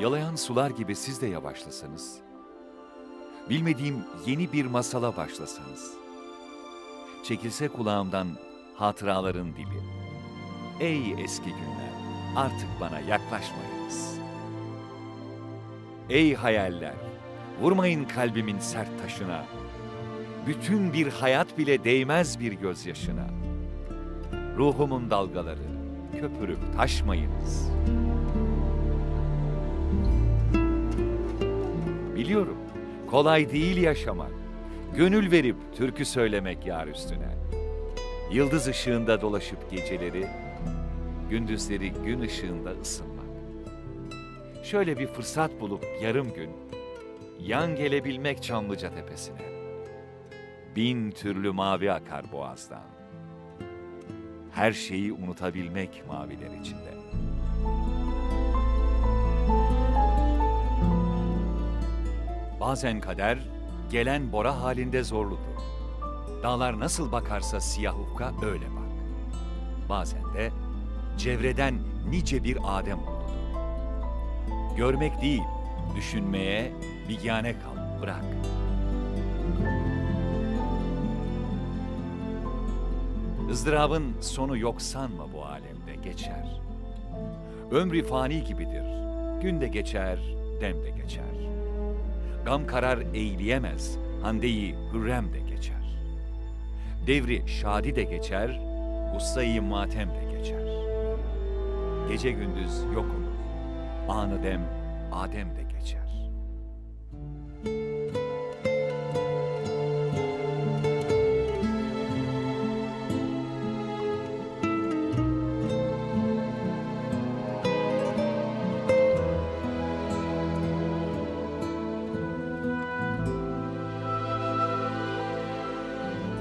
Yalayan sular gibi siz de yavaşlasanız, bilmediğim yeni bir masala başlasanız, çekilse kulağımdan hatıraların dili. Ey eski günler, artık bana yaklaşmayınız. Ey hayaller, vurmayın kalbimin sert taşına. Bütün bir hayat bile değmez bir gözyaşına. Ruhumun dalgaları, köpürüp taşmayınız. Biliyorum, kolay değil yaşamak. Gönül verip türkü söylemek yar üstüne. Yıldız ışığında dolaşıp geceleri, gündüzleri gün ışığında ısınmak. Şöyle bir fırsat bulup yarım gün, yan gelebilmek Çamlıca tepesine. Bin türlü mavi akar boğazdan. Her şeyi unutabilmek maviler içinde. Bazen kader, gelen bora halinde zorludur. Dağlar nasıl bakarsa siyah ufka öyle bak. Bazen de cevreden nice bir Adem oldudur. Görmek değil, düşünmeye bigane kal, bırak. ızdırabın sonu yok sanma bu alemde geçer. Ömrü fani gibidir, günde geçer, demde geçer. Gam karar eğleyemez, handeyi hürrem de geçer. Devri şadi de geçer, gussayı matem de geçer. Gece gündüz yok olur, anı dem, Adem de